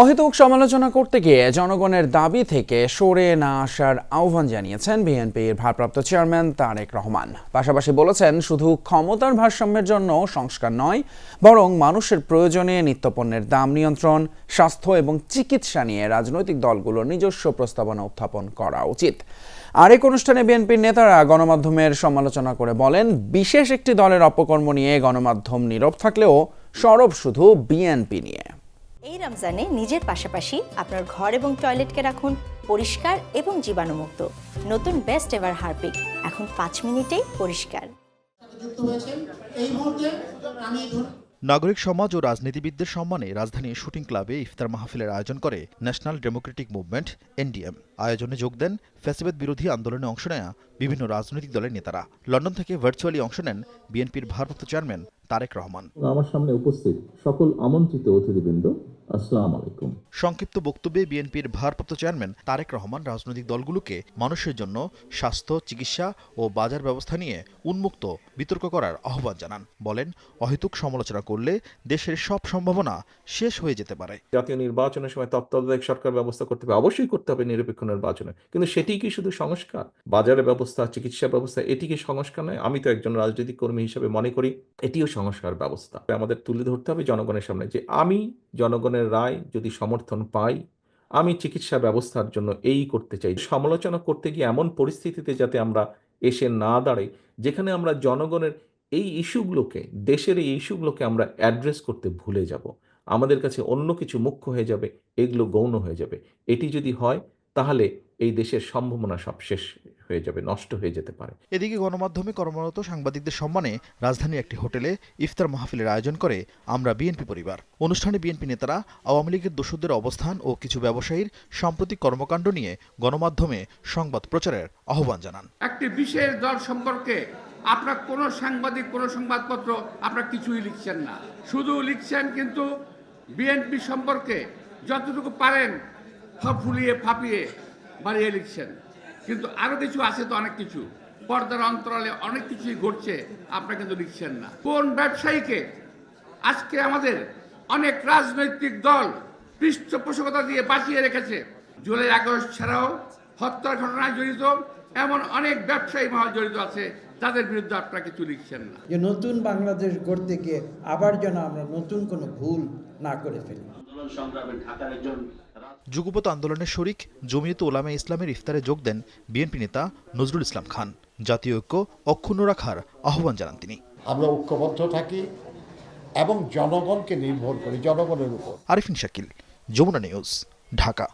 অহেতুক সমালোচনা করতে গিয়ে জনগণের দাবি থেকে সরে না আসার আহ্বান জানিয়েছেন বিএনপির ভারপ্রাপ্ত চেয়ারম্যান তারেক রহমান। পাশাপাশি বলেছেন, শুধু ক্ষমতার ভারসাম্যের জন্য সংস্কার নয়, বরং মানুষের প্রয়োজনে নিত্যপণ্যের দাম নিয়ন্ত্রণ, স্বাস্থ্য এবং চিকিৎসা নিয়ে রাজনৈতিক দলগুলোর নিজস্ব প্রস্তাবনা উত্থাপন করা উচিত। আরেক অনুষ্ঠানে বিএনপির নেতারা গণমাধ্যমের সমালোচনা করে বলেন, বিশেষ একটি দলের অপকর্ম নিয়ে গণমাধ্যম নীরব থাকলেও সরব শুধু বিএনপি নিয়ে। এই রমজানে নিজের পাশাপাশি আপনার ঘর এবং টয়লেটকে রাখুন পরিষ্কার এবং জীবাণুমুক্ত। নতুন বেস্ট এভার হারপিক এখন পাঁচ মিনিটেই পরিষ্কার। নাগরিক সমাজ ও রাজনীতিবিদদের সম্মানে রাজধানীর শুটিং ক্লাবে ইফতার মাহফিলের আয়োজন করে ন্যাশনাল ডেমোক্রেটিক মুভমেন্ট এনডিএম। আয়োজনে যোগ দেন ফ্যাসিবাদ বিরোধী আন্দোলনে অংশ নেয়া বিভিন্ন রাজনৈতিক দলের নেতারা। লন্ডন থেকে ভার্চুয়ালি অংশ নেন বিএনপির ভারপ্রাপ্ত চেয়ারম্যান তারেক রহমান। আমার সামনে উপস্থিত সকল আমন্ত্রিত অতিথিবৃন্দ আসসালামু আলাইকুম। সংক্ষিপ্ত বক্তব্যে বিএনপির ভারপ্রাপ্ত চেয়ারম্যান তারেক রহমান রাজনৈতিক দলগুলোকে মানুষের জন্য স্বাস্থ্য, চিকিৎসা ও বাজার ব্যবস্থা নিয়ে উন্মুক্ত বিতর্ক করার আহ্বান জানান। বলেন, অহেতুক সমালোচনা করলে দেশের সব সম্ভাবনা শেষ হয়ে যেতে পারে। জাতীয় নির্বাচনের সময় তত্ত্বাবধায়ক সরকার ব্যবস্থা করতে হবে, অবশ্যই করতে হবে নিরপেক্ষ নির্বাচনে। কিন্তু সেটি কি শুধু সংস্কার? বাজারের ব্যবস্থা, চিকিৎসা ব্যবস্থা, এটি কি সংস্কার নয়? আমি তো একজন রাজনৈতিক কর্মী হিসেবে মনে করি, এটিও সংস্কার ব্যবস্থা। আমাদের তুলে ধরতে হবে জনগণের সামনে যে আমি জনগণের রায় যদি সমর্থন পাই, আমি চিকিৎসা ব্যবস্থার জন্য এই করতে চাই। সমালোচনা করতে গিয়ে এমন পরিস্থিতিতে যাতে আমরা এসে না দাঁড়াই, যেখানে আমরা জনগণের এই ইস্যুগুলোকে, দেশের এই ইস্যুগুলোকে আমরা অ্যাড্রেস করতে ভুলে যাব। আমাদের কাছে অন্য কিছু মুখ্য হয়ে যাবে, এগুলো গৌণ হয়ে যাবে। এটি যদি হয়, তাহলে এই দেশের সম্ভাবনা সব শেষ হয়ে যাবে নষ্ট হয়ে যেতে পারে। এদিকে গণমাধ্যমে কর্মরত সাংবাদিকদের সম্মানে রাজধানীর একটি হোটেলে ইফতার মাহফিলের আয়োজন করে আমরা বিএনপি পরিবার। অনুষ্ঠানে বিএনপি নেতারা আওয়ামী লীগের দোষদের অবস্থান ও কিছু ব্যবসায়ীর সাম্প্রতিক কর্মকাণ্ড নিয়ে গণমাধ্যমে সংবাদ প্রচারের আহ্বান জানান। একটি বিশেষ দল সম্পর্কে আপনার কোনো সাংবাদিক কোনো সংবাদপত্র আপনার কিছুই লিখছেন না। শুধু লিখছেন কিন্তু বিএনপি সম্পর্কে যতটুকু পারেন ফুলিয়ে ফাঁপিয়ে বাড়িয়ে লিখছেন। কিন্তু আরও কিছু আছে তো অনেক কিছু। পর্দার অন্তরালে অনেক কিছুই ঘটছে আপনারা কিন্তু লিখছেন না। কোন ব্যবসায়ীকে আজকে আমাদের অনেক রাজনৈতিক দল পৃষ্ঠপোষকতা দিয়ে বাঁচিয়ে রেখেছে? জুলাই আগস্ট ছাড়াও হত্যার ঘটনায় জড়িত এমন অনেক ব্যবসায়ী মহল জড়িত আছে তাদের বিরুদ্ধে আপনারা কিছু লিখছেন না। যে নতুন বাংলাদেশ গড়তে গিয়ে আবার যেন আমরা নতুন কোনো ভুল না করে ফেলি। যুগপত আন্দোলনের শরিক জমিয়ত ওলামে ইসলামের ইফতারে যোগ দেন বিএনপি নেতা নজরুল ইসলাম খান। জাতীয় ঐক্য অক্ষুণ্ণ রাখার আহ্বান জানান তিনি। আমরা ঐক্যবদ্ধ থাকি এবং জনগণকে নির্ভর করি জনগণের উপর। আরিফিন শাকিল যমুনা নিউজ ঢাকা।